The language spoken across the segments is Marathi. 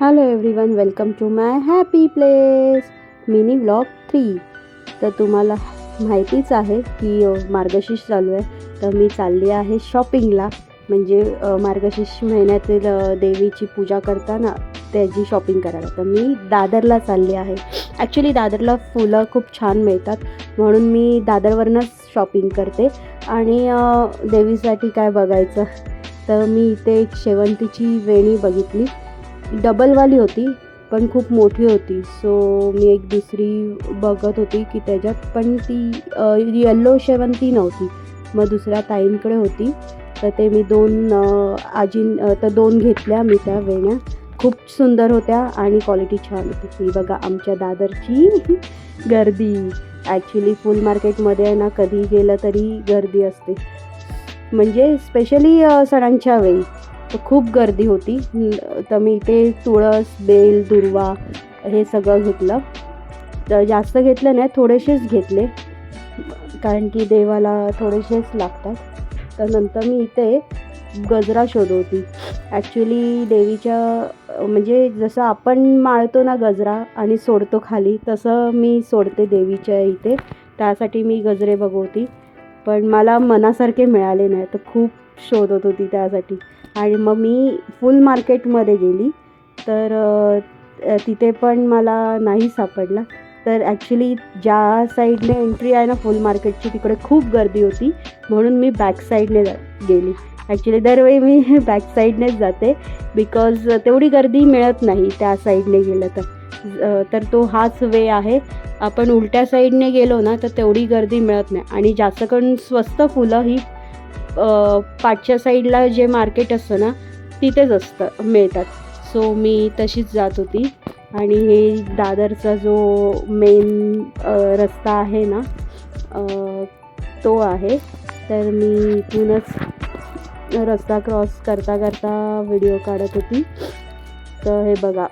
Hello everyone welcome to my happy place mini blog three तर तुम्हाला माहितीच आहे की मार्गशीर्ष चालू आहे. तर मी चालली आहे शॉपिंगला म्हणजे मार्गशीर्ष महिन्यातील देवीची पूजा करताना त्याची शॉपिंग करायला. तर मी दादरला चालली आहे. ॲक्च्युली दादरला फुलं खूप छान मिळतात. म्हणून मी दादरवरनंच शॉपिंग करते. आणि देवीसाठी काय बघायचं? तर मी इथे एक शेवंतीची वेणी बघितली. डबलवाली होती पण खूप मोठी होती. सो मी एक दुसरी बघत होती की त्याच्यात पण ती येल्लो शेवंती नव्हती. मग दुसऱ्या ताईंकडे होती. तर ते मी दोन आजीं आजी तर दोन घेतल्या मी त्या वेण्या. खूप सुंदर होत्या आणि क्वालिटी छान होती. ही बघा आमच्या दादरची गर्दी. ॲक्च्युली फुल मार्केटमध्ये आहे ना कधी गेलं तरी गर्दी असते. म्हणजे स्पेशली सणांच्या वेळी. खूप गर्दी होती. तर मी इथे तुळस बेल दुर्वा हे सगळं घेतलं. तर जास्त घेतलं नाही थोडेसेच घेतले. कारण की देवाला थोडेसेच लागतात. तर नंतर मी इथे गजरा शोधवती. ॲक्च्युली देवीच्या म्हणजे जसं आपण माळतो ना गजरा आणि सोडतो खाली तसं मी सोडते देवीच्या इथे. त्यासाठी मी गजरे बघवती. पण मला मनासारखे मिळाले नाही. तर खूप शोधत होती त्यासाठी. आणि मग मी फुल मार्केटमध्ये गेली. तर तिथे पण मला नाही सापडला. तर ॲक्च्युली ज्या साईडने एंट्री आहे ना फुल मार्केटची तिकडे खूप गर्दी होती. म्हणून मी बॅक साईडने जा गेली. ॲक्च्युली दरवेळी मी बॅक साईडनेच जाते. बिकॉज तेवढी गर्दी मिळत नाही त्या साईडने गेलं तर. तर तो हाच वे आहे. आपण उलट्या साईडने गेलो ना तर तेवढी गर्दी मिळत नाही. आणि जास्त करून स्वस्त फुलं ही पाठच्या साईडला जे मार्केट असतं ना तिथेच असतं मिळतात. सो मी तशीच जात होती. आणि हे दादरचा जो मेन रस्ता आहे ना तो आहे. तर मी इथूनच रस्ता क्रॉस करता करता व्हिडिओ काढत होती. तर हे बघा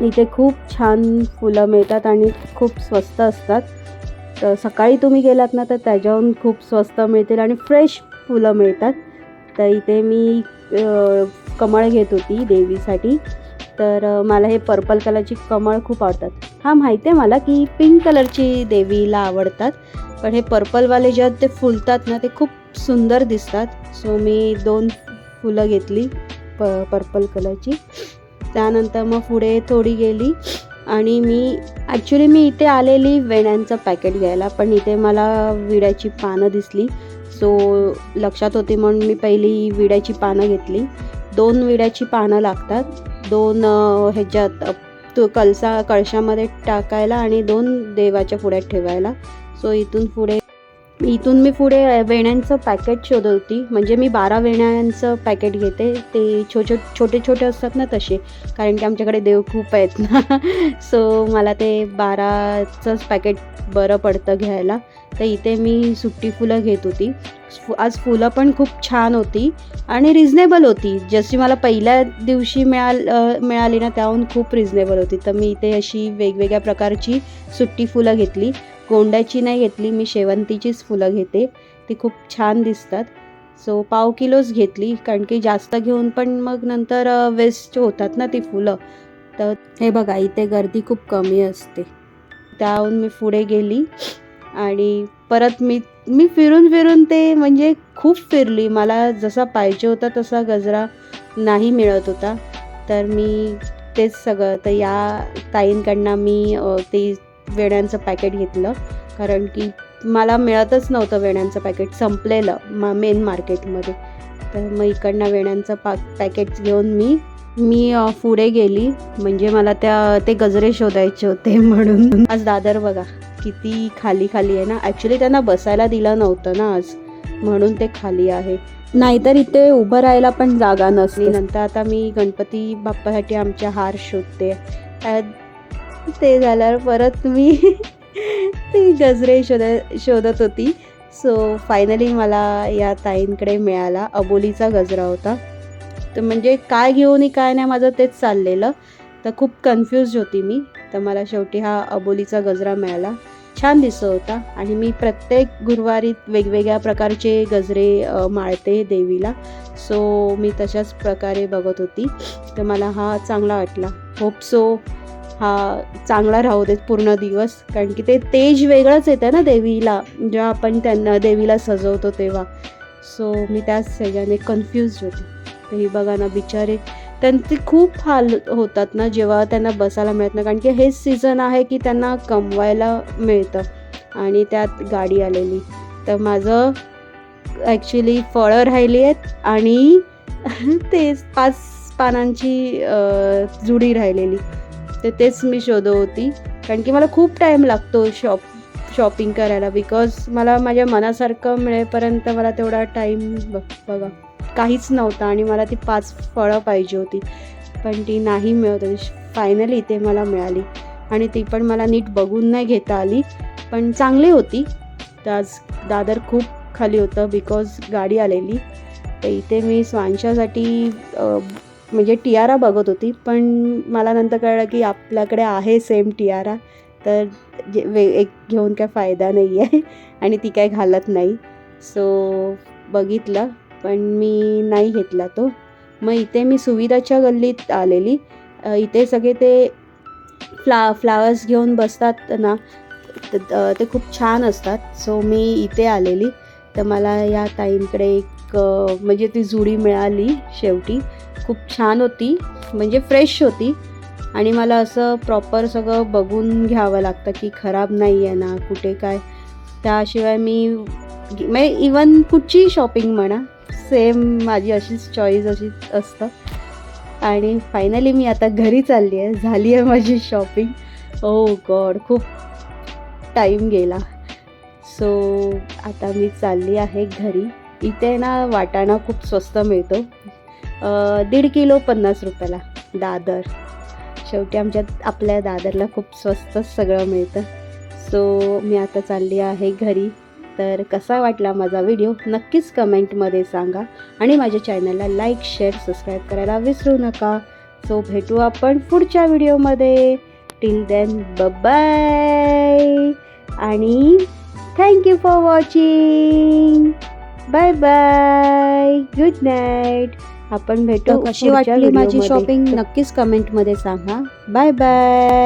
इथे खूप छान फुलं मिळतात आणि खूप स्वस्त असतात. तर सकाळी तुम्ही गेलात ना तर त्याच्याहून खूप स्वस्त मिळतील आणि फ्रेश फुलं मिळतात. तर इथे मी कमळ घेत होती देवीसाठी. तर मला हे पर्पल कलरची कमळ खूप आवडतात. हां माहिती आहे मला की पिंक कलरची देवीला आवडतात. पण हे पर्पलवाले जेव्हा ते फुलतात ना ते खूप सुंदर दिसतात. सो मी दोन फुलं घेतली प पर्पल कलरची त्यानंतर मग पुढे थोडी गेली आणि मी ॲक्च्युली मी इथे आलेली वेण्यांचं पॅकेट घ्यायला. पण इथे मला विड्याची पानं दिसली. सो लक्षात होती म्हणून मी पहिली विड्याची पानं घेतली. दोन विड्याची पानं लागतात. दोन ह्याच्यात अ, तो कलसा कळशामध्ये टाकायला आणि दोन देवाच्या पुढ्यात ठेवायला. सो इथून पुढे इथून मी पुढे वेण्यांचं पॅकेट शोधत होती म्हणजे मी बारा वेण्यांचं पॅकेट घेते. ते छो छोटे छोटे असतात ना तसे. कारण की आमच्याकडे देव खूप आहेत ना. सो मला ते बाराचंच पॅकेट बरं पडतं घ्यायला. तर इथे मी सुट्टी फुलं घेत होती. आज फुलं पण खूप छान होती. आणि रिझनेबल होती. जशी मला पहिल्या दिवशी मिळाल मिळाली ना त्याहून खूप रिझनेबल होती. तर मी इथे अशी वेगवेगळ्या प्रकारची सुट्टी फुलं घेतली. गोंड्याची नाही घेतली मी शेवंतीचीच फुलं घेते. ती खूप छान दिसतात. सो पाव किलोच घेतली कारण की जास्त घेऊन पण मग नंतर वेस्ट होतात ना ती फुलं. तर हे बघा इथे गर्दी खूप कमी असते. त्याहून मी पुढे गेली आणि परत मी मी फिरून फिरून ते म्हणजे खूप फिरली. मला जसा पाहिजे होता तसा गजरा नाही मिळत होता. तर मी तेच सगळं तर या ताईंकडनं मी ते वेण्यांचं पॅकेट घेतलं. कारण की मला मिळतच नव्हतं वेण्यांचं पॅकेट संपलेलं मा मेन मार्केटमध्ये तर मग इकडनं वेण्यांचं पा पॅकेट्स घेऊन मी मी पुढे गेली. म्हणजे मला त्या ते गजरे शोधायचे होते म्हणून. आज दादर बघा किती खाली खाली आहे ना. ॲक्च्युली त्यांना बसायला दिलं नव्हतं ना आज. म्हणून ते खाली आहे. नाहीतर इथे उभं राहायला पण जागा नसली नंतर आता मी गणपती बाप्पासाठी आमच्या हार शोधते. ते झाल्यावर परत मी ते गजरे शोध शोधत होती. सो फायनली मला या ताईंकडे मिळाला. अबोलीचा गजरा होता. तर म्हणजे काय घेऊन काय नाही माझं तेच चाललेलं. तर खूप कन्फ्यूज होती मी. तर मला शेवटी हा अबोलीचा गजरा मिळाला. छान दिसत होता. आणि मी प्रत्येक गुरुवारी वेगवेगळ्या प्रकारचे गजरे माळते देवीला. सो मी तशाच प्रकारे बघत होती. तर मला हा चांगला वाटला. होप सो हा चांगला राहू देत पूर्ण दिवस. कारण की ते तेज वेगळंच येतं ना देवीला. जेव्हा आपण त्यांना देवीला सजवतो तेव्हा. सो मी त्याच ह्याच्याने कन्फ्यूज होते. तर ही बघा ना बिचारे. त्यांचे खूप हाल होतात ना जेव्हा त्यांना बसायला मिळत नाही. कारण की हेच सीझन आहे की त्यांना कमवायला मिळतं. आणि त्यात गाडी आलेली. तर माझं ॲक्च्युली फळं राहिली आहेत आणि तेच पाच पानांची जुडी राहिलेली. तर तेच मी शोधत होती कारण की मला खूप टाईम लागतो शॉप शॉपिंग करायला बिकॉज मला माझ्या मनासारखं मिळेपर्यंत मला तेवढा टाईम बघा. काहीच नव्हता आणि मला ती पाच फळं पाहिजे होती. पण ती नाही मिळत होती फायनली ते मला मिळाली. आणि ती पण मला नीट बघून नाही घेता आली. पण चांगली होती. तर आज दादर खूप खाली होतं बिकॉज गाडी आलेली. तर इथे मी स्वांशासाठी म्हणजे टियारा बघत होती पण मला नंतर कळलं की आपल्याकडे आहे सेम टियारा तर जे वे एक घेऊन काय फायदा नाही आहे आणि ती काय घालत नाही. सो बघितलं पण मी नाही घेतला तो. मग इथे मी सुविधाच्या गल्लीत आलेली. इथे सगळे ते फ्ला फ्लावर्स घेऊन बसतात ना ते खूप छान असतात. सो मी इथे आलेली. तर मला या ताईंकडे एक म्हणजे ती जुडी मिळाली शेवटी. खूप छान होती म्हणजे फ्रेश होती. आणि मला असं प्रॉपर सगळं बघून घ्यावं लागतं की खराब नाही आहे ना कुठे काय. त्याशिवाय मी म्हणजे इवन कुठची शॉपिंग म्हणा सेम माझी अशीच चॉईस अशीच असतं. आणि फायनली मी आता घरी चालली आहे झाली आहे माझी शॉपिंग ओ गॉड खूप टाईम गेला. सो आता मी चालली आहे घरी. इथे ना वाटाणा खूप स्वस्त मिळतो. दीड किलो पन्नास रुपयाला दादर. शेवटी आमच्या आपल्या दादरला खूप स्वस्त सगळं मिळतं. सो मी आता चालली आहे घरी. तर कसा वाटला माझा व्हिडिओ? नक्कीच कमेंटमध्ये सांगा. आणि माझ्या चॅनलला लाईक शेअर सबस्क्राईब करायला विसरू नका. सो भेटू आपण पुढच्या व्हिडिओमध्ये. टिल देन बाय आणि thank you for watching bye bye good night आपण भेटू कशी वाटली माझी shopping? नक्कीच कमेंटमध्ये सांगा. Bye bye